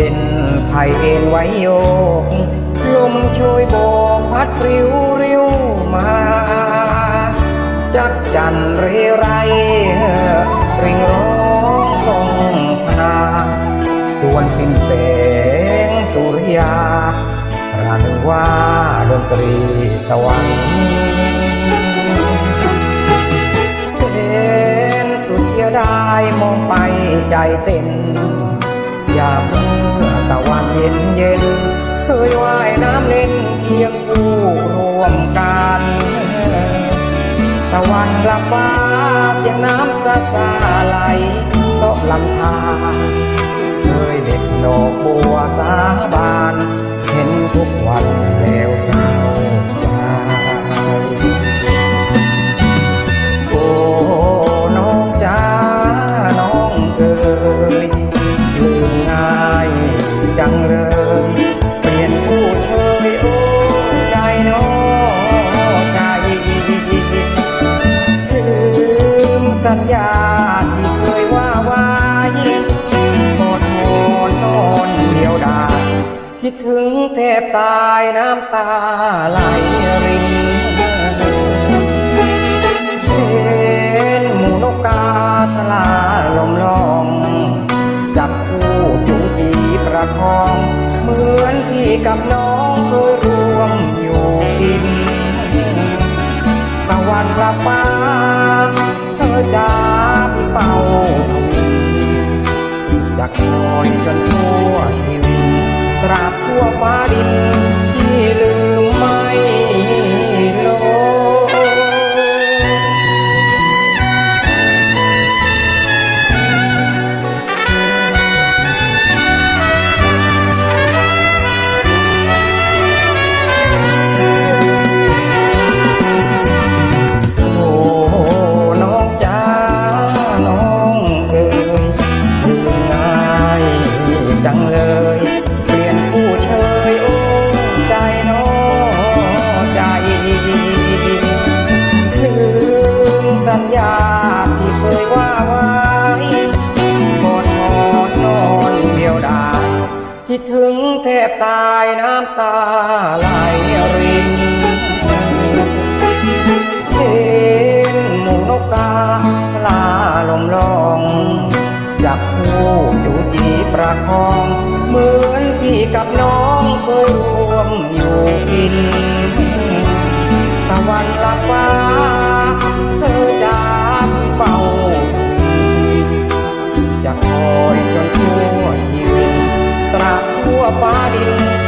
ย็นไผ่เอ็นไว้โยก ลมโชยโบกพัดริ้วริ้วมา จักจันเรไรริงร้องทรงพนาดวนสิ้นแสงสุริยารานึกว่าดนตรีสวรรค์เห็นสุดเสียดายมองไปใจเต้น อย่ามอตะวั นเย็นเย็น เคยว่ายน้ำเล่นเคียงคู่ร่วมกันตะวันกลับฟ้าเสียงน้ำซาซาไหลตกลำธารเคยเด็กดอก สัญญาที่เคยว่าไว้กอดหมอนนอนเดียวดายคิดถึงแทบตายน้ำตาไหลรินเห็นหมูนกกาทลาลมลองจับคู่จูงจีประคอง เหมือนพี่กับน้องเคยรวมอยู่กินตะวันรับฟ้า บ คิดถึงแทบตายน้ำตาไหลรินเห็นหมูนกกาลาลมลองจับคู่จูจีประคอง เหมือนพี่กับน้องเคยรวมอยู่กิน ตะวันลับฟ้า Hoa